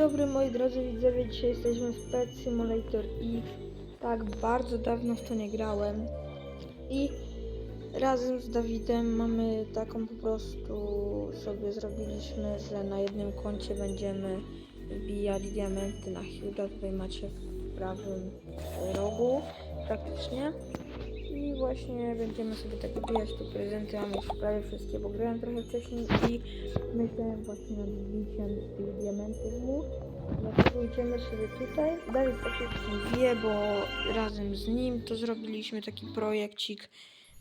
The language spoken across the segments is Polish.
dobry moi drodzy widzowie, dzisiaj jesteśmy w Pet Simulator. Tak, bardzo dawno w to nie grałem. I razem z Dawidem mamy taką po prostu sobie zrobiliśmy, że na jednym koncie będziemy wbijać diamenty na Huda. Tutaj macie w prawym rogu praktycznie. I właśnie będziemy sobie tak wbijać te prezenty. Mam już prawie wszystkie, bo grałem trochę wcześniej i myślałem właśnie nad wbiciem tych diamentów mu. Dlatego idziemy sobie tutaj. Dawid o wszystkim wie, bo razem z nim to zrobiliśmy taki projekcik,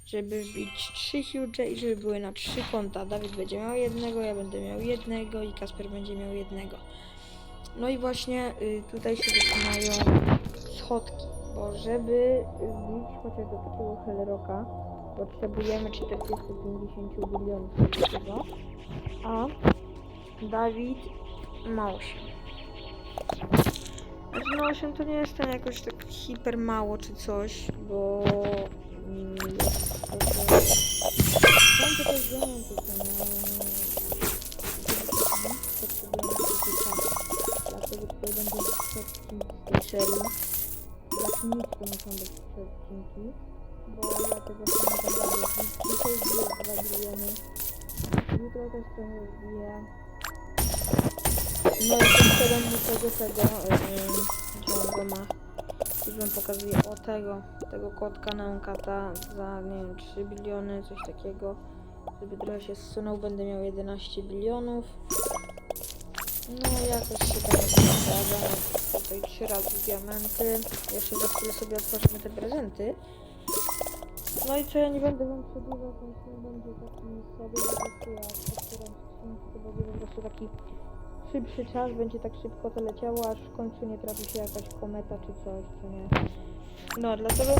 żeby wbić trzy huge i żeby były na trzy konta. Dawid będzie miał jednego, ja będę miał jednego i Kasper będzie miał jednego. No i właśnie y, tutaj się zaczynają schodki, bo żeby wbić chociaż do takiego Hellrocka, potrzebujemy 450 milionów takiego, a Dawid ma 8. Znaczy no 8 to nie jest tam jakoś tak hiper mało czy coś, bo... Mm, Są to też diamenty, co nie... Potrzebujemy taki czas. Dlatego tutaj odcinki z tej serii. Jak nic to muszą być trzy bo ja tego nie będę robić. Dzisiaj biliony. Jutro też trochę wbiję. No i sprzedam mu tego, tego, on go ma. Już wam pokazuję o tego, tego kotka na Unkata za, nie wiem, 3 biliony, coś takiego. Żeby trochę się zsunął, będę miał 11 bilionów. No jakoś się tam zgadza. Tutaj trzy razy diamenty. Jeszcze za chwilę sobie otworzymy te prezenty. No i co, ja nie będę wam przedłużał, ten film będzie taki sobie, po prostu ja otwieram skrzynki, to będzie po prostu taki szybszy czas, będzie tak szybko to leciało, aż w końcu nie trafi się jakaś kometa czy coś, co nie. No, dlatego...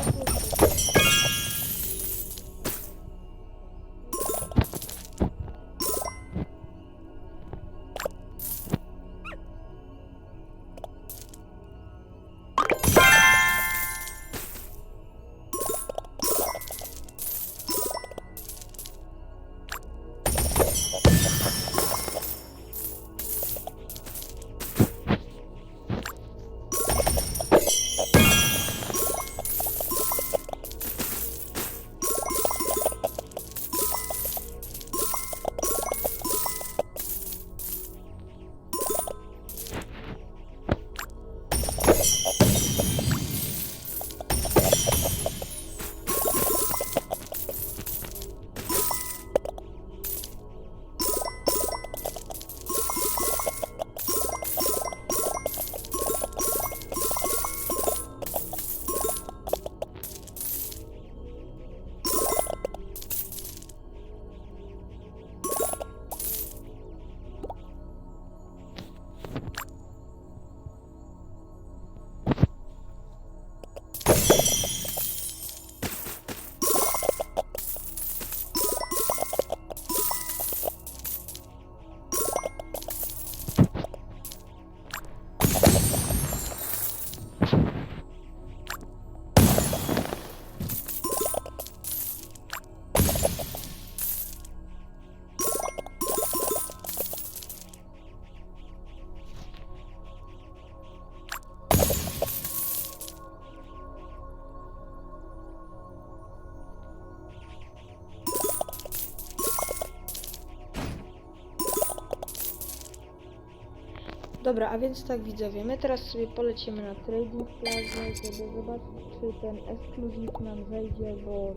Dobra, a więc tak widzowie, my teraz sobie polecimy na Trading Plaza, żeby zobaczyć, czy ten ekskluzyw nam wejdzie, bo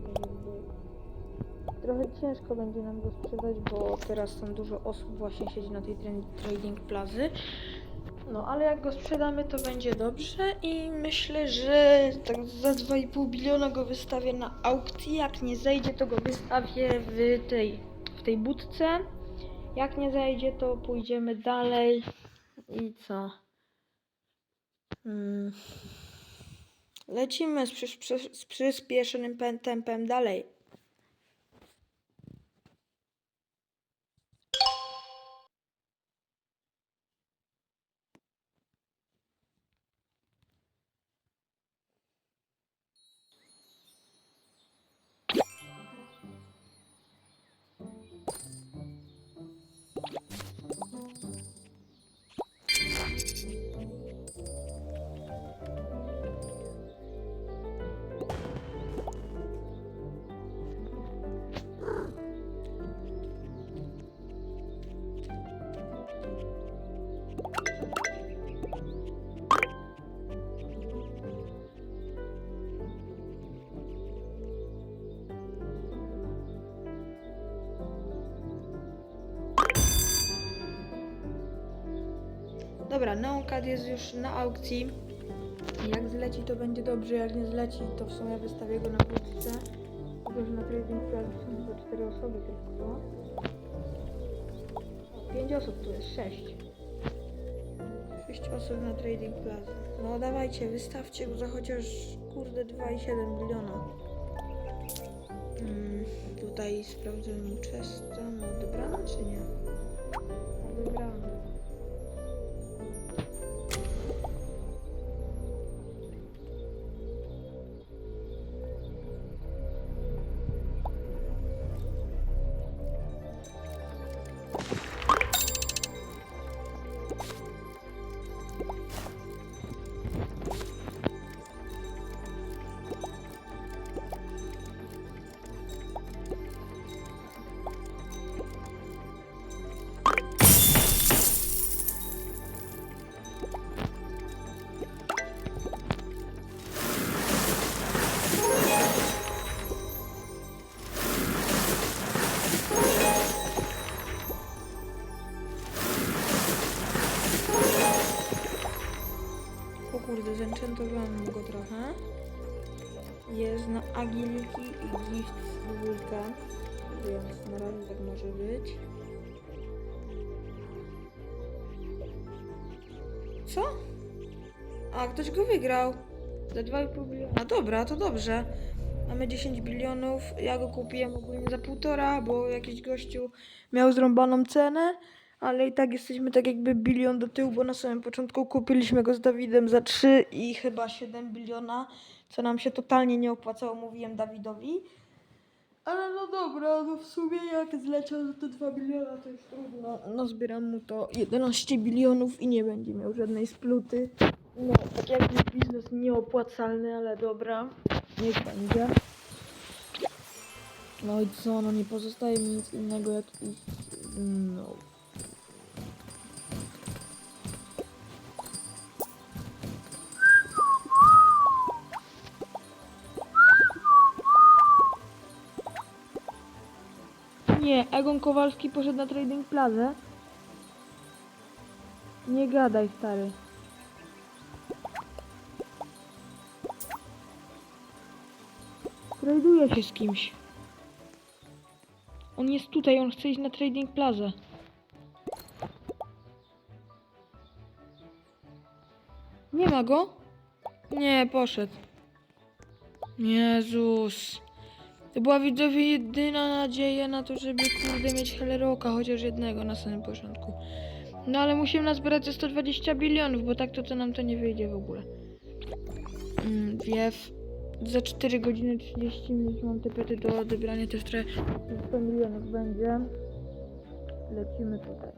trochę ciężko będzie nam go sprzedać, bo teraz tam dużo osób właśnie siedzi na tej tra- Trading Plazy. No, ale jak go sprzedamy, to będzie dobrze i myślę, że tak za 2,5 biliona go wystawię na aukcji. Jak nie zejdzie, to go wystawię w tej, w tej budce. Jak nie zejdzie, to pójdziemy dalej. I co? Mm. Lecimy z, przy, z przyspieszonym tempem dalej. Dobra, Neoncad jest już na aukcji. Jak zleci, to będzie dobrze. Jak nie zleci, to w sumie wystawię go na wódce. Tylko, że na Trading Plaza są tylko 4 osoby tylko. 5 osób tu jest, 6. 6 osób na Trading Plaza. No dawajcie, wystawcie go za chociaż kurde 2,7 miliona. Mm, tutaj sprawdzę mu Chesta. Ma odebrane czy nie? Zenchantowałam go trochę. Jest na agility i gift dwójka, więc na razie tak może być. Co? A, ktoś go wygrał. Za 2,5 biliona. Dobra, to dobrze. Mamy 10 bilionów. Ja go kupiłem ogólnie za półtora, bo jakiś gościu miał zrąbaną cenę. Ale i tak jesteśmy tak jakby bilion do tyłu, bo na samym początku kupiliśmy go z Dawidem za 3 i chyba 7 biliona, co nam się totalnie nie opłacało, mówiłem Dawidowi. Ale no dobra, no w sumie jak zleciał za te 2 biliona, to już trudno. No zbieram mu to 11 bilionów i nie będzie miał żadnej spluty. No, tak jakby biznes nieopłacalny, ale dobra, niech będzie. No i co, no nie pozostaje mi nic innego jak iść, no... Egon Kowalski poszedł na Trading Plaza. Nie gadaj, stary. Traduje się z kimś. On jest tutaj, on chce iść na Trading Plaza. Nie ma go? Nie, poszedł. Jezus. To była widzowie jedyna nadzieja na to, żeby kurde mieć Helleroka, chociaż jednego na samym początku. No ale musimy nazbierać ze 120 bilionów, bo tak to, to nam to nie wyjdzie w ogóle. Mm, wiew. Za 4 godziny 30 minut mam te pety do odebrania, też trochę 100 milionów będzie. Lecimy tutaj.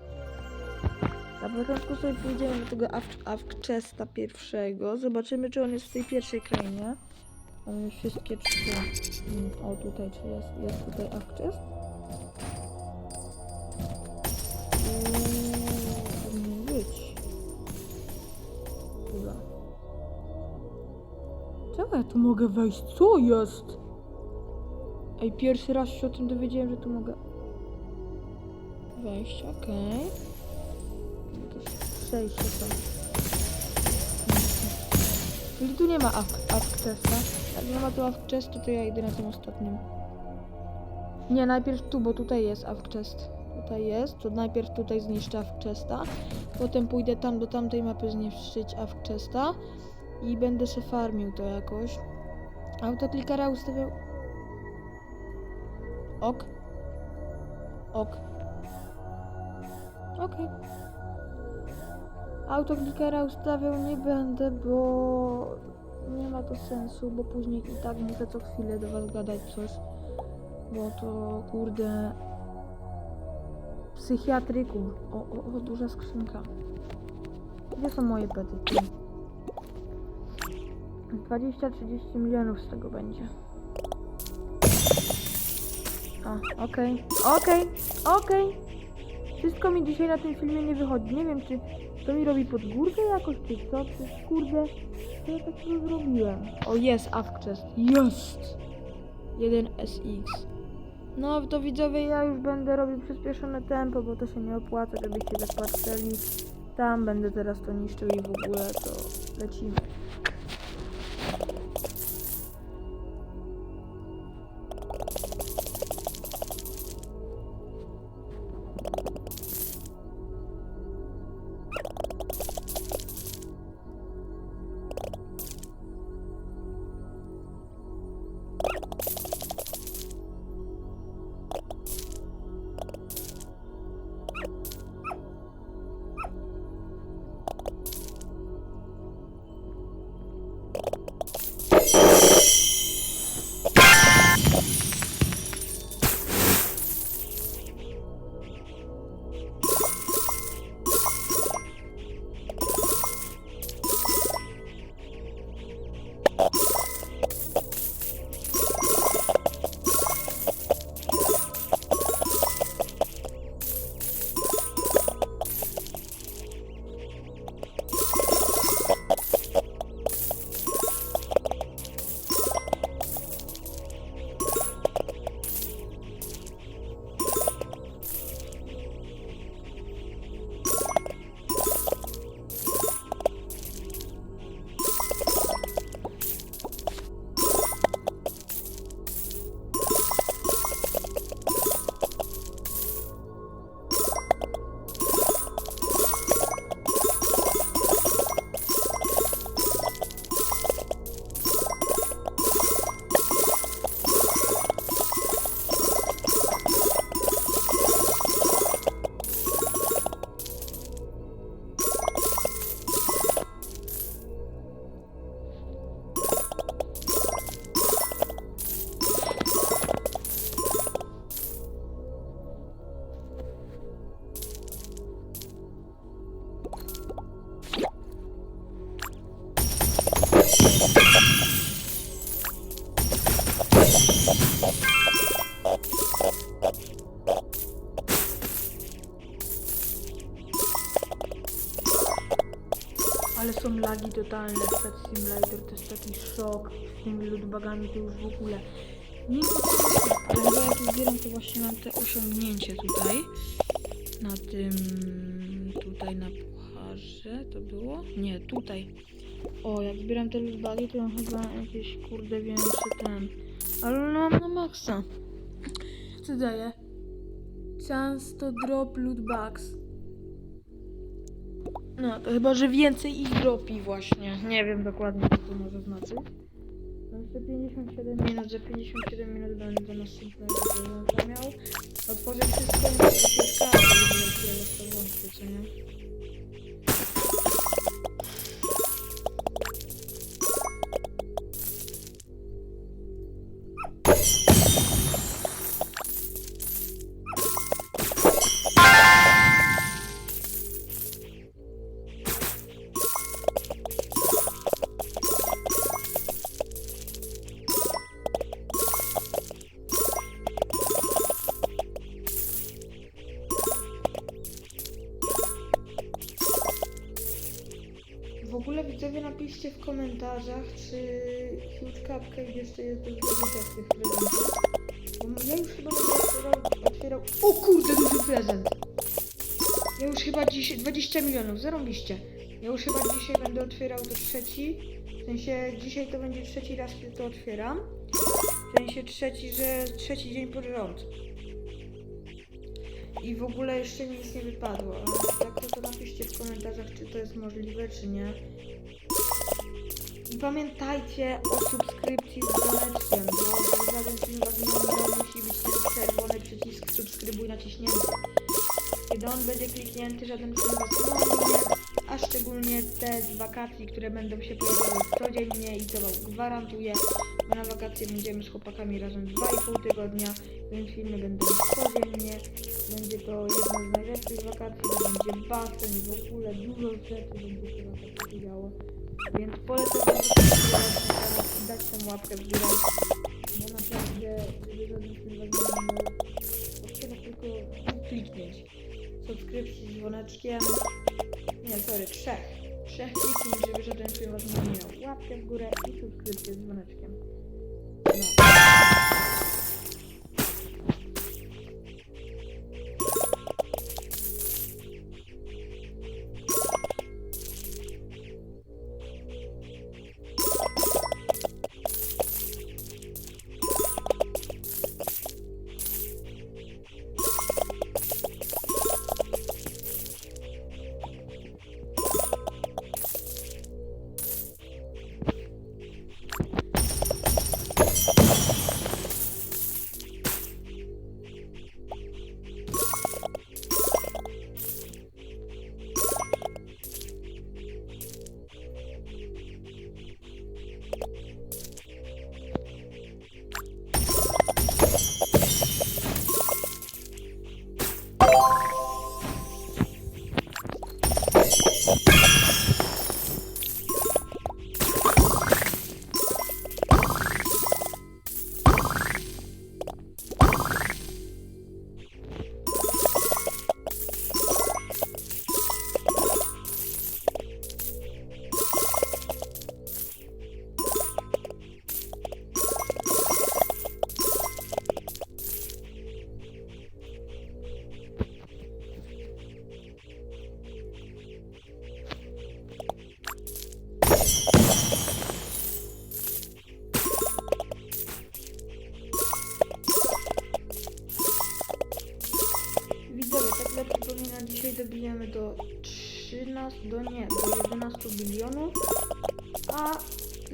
Na początku sobie pójdziemy do tego Awk Chesta pierwszego. Zobaczymy, czy on jest w tej pierwszej krainie. Mamy wszystkie trzy. O, tutaj, czy jest, jest tutaj? Uuu, powinien być. Chyba. Czemu ja tu mogę wejść? Co jest? Ej, pierwszy raz się o tym dowiedziałem, że tu mogę wejść, okej. Jakieś przejście tam. Czyli tu nie ma Awk-Chesta. Jak nie ma tu to ja idę na tym ostatnim. Nie, najpierw tu, bo tutaj jest Awk-Chest. Tutaj jest, to najpierw tutaj zniszczę Awk-Chesta. Potem pójdę tam do tamtej mapy zniszczyć Awk-Chesta. I będę się farmił to jakoś. Autoklikera ustawiał... Ok. Ok. Okej. Autoklikera ustawiał nie będę, bo nie ma to sensu, bo później i tak muszę co chwilę do was gadać coś. Bo to kurde psychiatryku. O, o, o duża skrzynka. Gdzie są moje pety? 20-30 milionów z tego będzie. A, okej, okej, okej. Wszystko mi dzisiaj na tym filmie nie wychodzi. Nie wiem, czy to mi robi pod górkę jakoś, czy co, czy kurde, co ja takiego zrobiłem? O, jest Ask Chest. Jest! 1 SX. No, to widzowie, ja już będę robił przyspieszone tempo, bo to się nie opłaca, żebyście tak patrzyli. Tam będę teraz to niszczył i w ogóle to lecimy. W Pet Simulator, to jest taki szok z tymi lootbagami, to już w ogóle nie ale chyba jak zbieram to właśnie mam te osiągnięcie tutaj, na tym, tutaj na pucharze to było? Nie, tutaj. O, jak zbieram te lootbagi, to mam chyba jakieś kurde większe ten, ale no mam na maksa. Co daje? Chance to drop loot bags. No, to chyba, że więcej ich dropi właśnie. Nie wiem dokładnie, co to może znaczyć. No, Jeszcze 57 minut, za 57 minut będę następnego będę miał. Otworzę wszystko i najpierw kartę, żeby to włączyć, co nie? Napiszcie w komentarzach, czy Huge Cupcake jeszcze jest do z tych prezentów. Bo ja już chyba będę otwierał, otwierał... O kurde, duży prezent! Ja już chyba dzisiaj... 20 milionów, zarąbiście. Ja już chyba dzisiaj będę otwierał to trzeci. W sensie dzisiaj to będzie trzeci raz, kiedy to otwieram. W sensie trzeci, że trzeci dzień pod rząd. I w ogóle jeszcze nic nie wypadło. A tak to, to napiszcie w komentarzach, czy to jest możliwe, czy nie. I pamiętajcie o subskrypcji z dzwoneczkiem, bo żaden film was nie ominął, musi być ten czerwony przycisk subskrybuj naciśnięty. Kiedy on będzie kliknięty, żaden film was nie ominie, a szczególnie te z wakacji, które będą się pojawiały codziennie i to wam gwarantuję. Bo na wakacje będziemy z chłopakami razem 2,5 tygodnia, więc filmy będą codziennie. Będzie to jedno z najlepszych wakacji, będzie basen w ogóle dużo rzeczy będzie się to działo. Więc polecam wam dać tam łapkę w górę. Bo naprawdę, żaden film was nie minął, to trzeba tylko kliknąć. Subskrypcji z dzwoneczkiem. Nie, sorry, trzech. Trzech kliknięć, żeby żaden film was nie minął. Łapkę w górę i subskrypcję z dzwoneczkiem. Dobijemy do 13, do nie, do 11 bilionów, a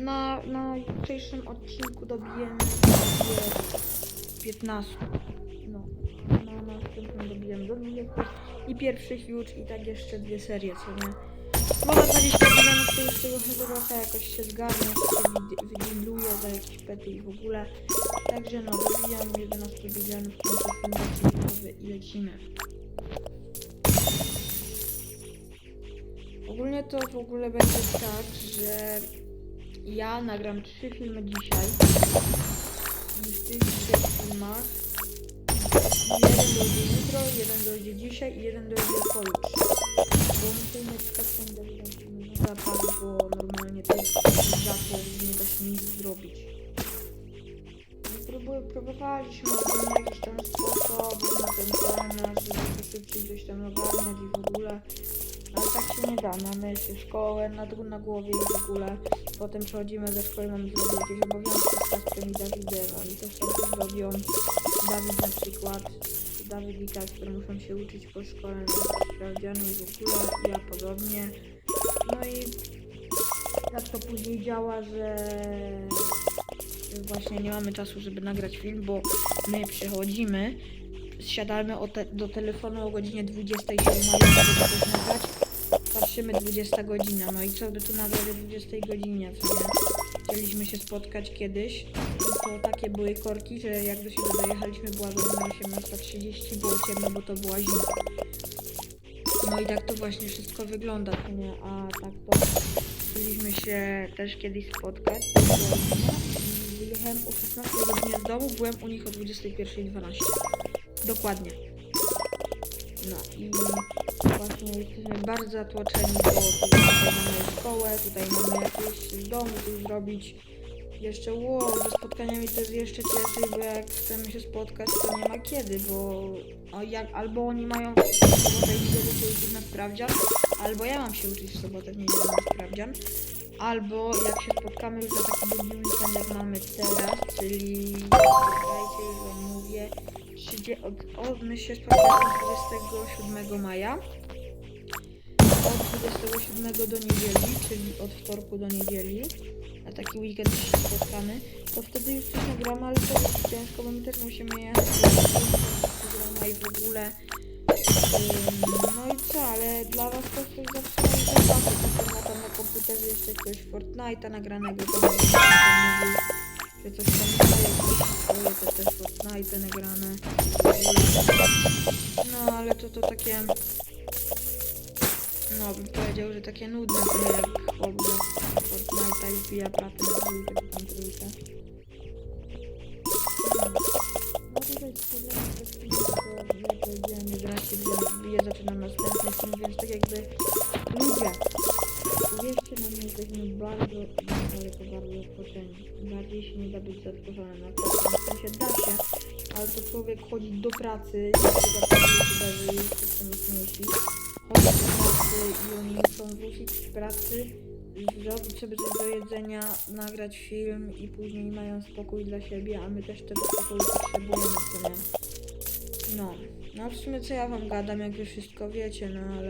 na, na jutrzejszym odcinku dobijemy do 15. No, na następnym dobijemy do 20 i pierwszy huge i tak jeszcze dwie serie, co nie? Może 20 milionów to już tego chyba jakoś się zgarnie, się wydimluje za jakieś pety i w ogóle. Także no, dobijamy 11 milionów, końcu gotowy i lecimy. To w ogóle będzie tak, że ja nagram trzy filmy dzisiaj. I w tych trzech filmach jeden dojdzie jutro, jeden dojdzie dzisiaj i jeden dojdzie pojutrze. Bo muszę mieć z kasą Dawidem filmy na zapas, bo normalnie to jest zapał i nie da się nic zrobić. No, Próbuję, próbowaliśmy ogólnie jakiś tam sposobów na ten temat, żeby szybciej coś tam ogarniać i w ogóle. Ale tak się nie da. Mamy szkołę na, na głowie i w ogóle. Potem przechodzimy ze szkoły, mamy zrobić jakieś obowiązki z Kasprem i Dawidem. Oni też coś robią. Dawid na przykład. Dawid i Kasper muszą się uczyć po szkole i w ogóle. Ja podobnie. No i jak to później działa, że właśnie nie mamy czasu, żeby nagrać film, bo my przychodzimy, siadamy te, do telefonu o godzinie 20 Patrzymy 20 godzina, no i co by tu nagrać o 20 godzinie, co nie? Chcieliśmy się spotkać kiedyś, to takie były korki, że jak do siebie dojechaliśmy była godzina 18.30, było ciemno, bo to była zima. No i tak to właśnie wszystko wygląda, nie? A tak to chcieliśmy się też kiedyś spotkać, to była zima wyjechałem o 16 godzinie z domu, byłem u nich o 21.12. Dokładnie. No i właśnie jesteśmy bardzo zatłoczeni, bo tutaj mamy szkołę, tutaj mamy jakieś domu coś zrobić. Jeszcze wow, ze spotkaniami to jest jeszcze ciężej, bo jak chcemy się spotkać, to nie ma kiedy, bo jak, albo oni mają w sobotę i niedzielę się uczyć na sprawdzian, albo ja mam się uczyć w sobotę w niedzielę na sprawdzian, albo jak się spotkamy już na taki długi weekend, jak mamy teraz, czyli dajcie wam mówię, 30, od, od, my się spotkamy od 27 maja od 27 do niedzieli, czyli od wtorku do niedzieli, na taki weekend się spotkamy, to wtedy już coś nagramy, ale to jest ciężko, bo my też musimy jechać do i w ogóle. No i co, ale dla was to coś zawsze ma tam na komputerze jeszcze jakiegoś Fortnite'a nagranego, to będzie że tam swoje te też Fortnite'y nagrane. No ale to to takie... No, bym powiedział, że takie nudne to jak Fortnite'a i pija pracę na dwójkę czy tam trójkę. No tutaj z problemem jest taki, że jak powiedziałem 11 milionów bije, zaczynam następny film, więc tak jakby ludzie, uwierzcie na mnie, jesteśmy bardzo, to bardzo odpoczęci. Bardziej się nie da być zaskoczony na. W sensie da się, ale to człowiek chodzi do pracy, jak się youtuberzy już jestem śmieci, chodzi do pracy i oni muszą wrócić z pracy, zrobić sobie coś do jedzenia, nagrać film i później mają spokój dla siebie, a my też tego spokoju potrzebujemy, co nie? No, no w sumie co ja wam gadam, jak wy wszystko wiecie, no ale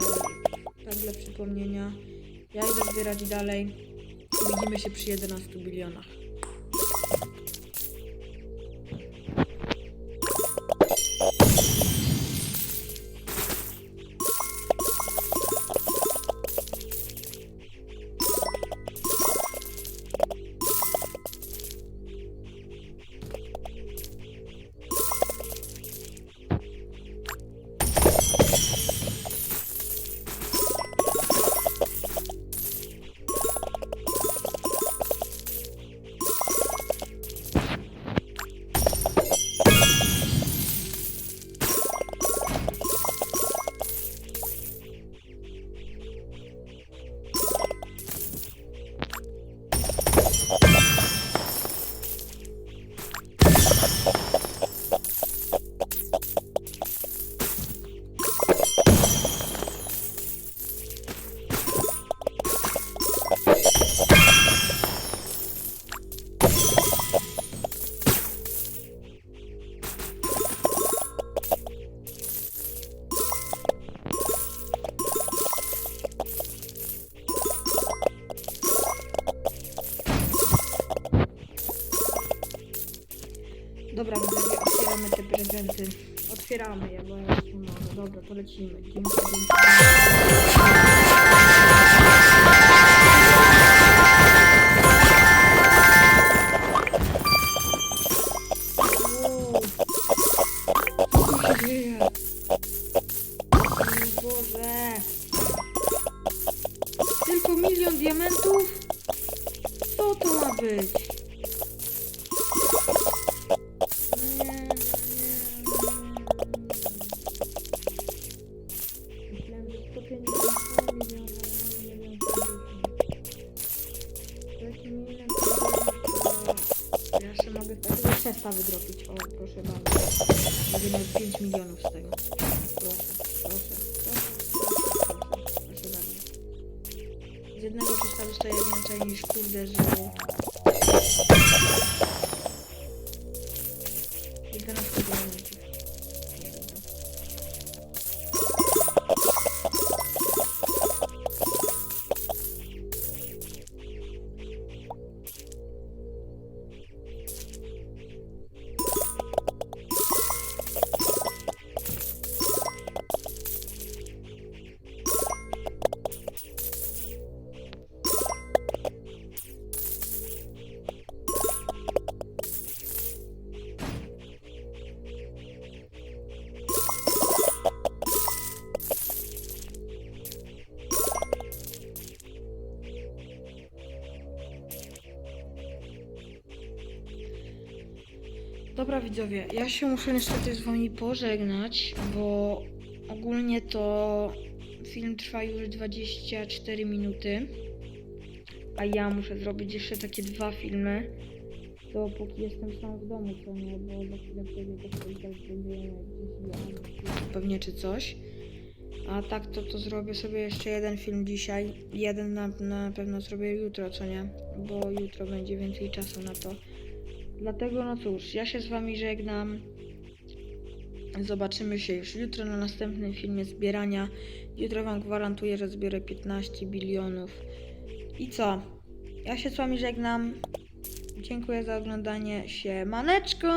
tak dla przypomnienia. Ja idę zbierać dalej. Widzimy się przy 11 bilionach. Otwieramy je, bo ja nie mogę. Dobra, to lecimy. Dzięki, się Boże. Tylko milion diamentów? Co to ma być? Widzowie, ja się muszę niestety z wami pożegnać, bo ogólnie to film trwa już 24 minuty, a ja muszę zrobić jeszcze takie dwa filmy, to póki jestem sam w domu, co nie, bo za chwilę pewnie to gdzieś jechać, pewnie czy coś. A tak to, to zrobię sobie jeszcze jeden film dzisiaj. Jeden na, na pewno zrobię jutro, co nie? Bo jutro będzie więcej czasu na to. Dlatego no cóż, ja się z wami żegnam. Zobaczymy się już jutro na następnym filmie zbierania. Jutro wam gwarantuję, że zbiorę 15 bilionów. I co? Ja się z wami żegnam. Dziękuję za oglądanie się. Maneczko!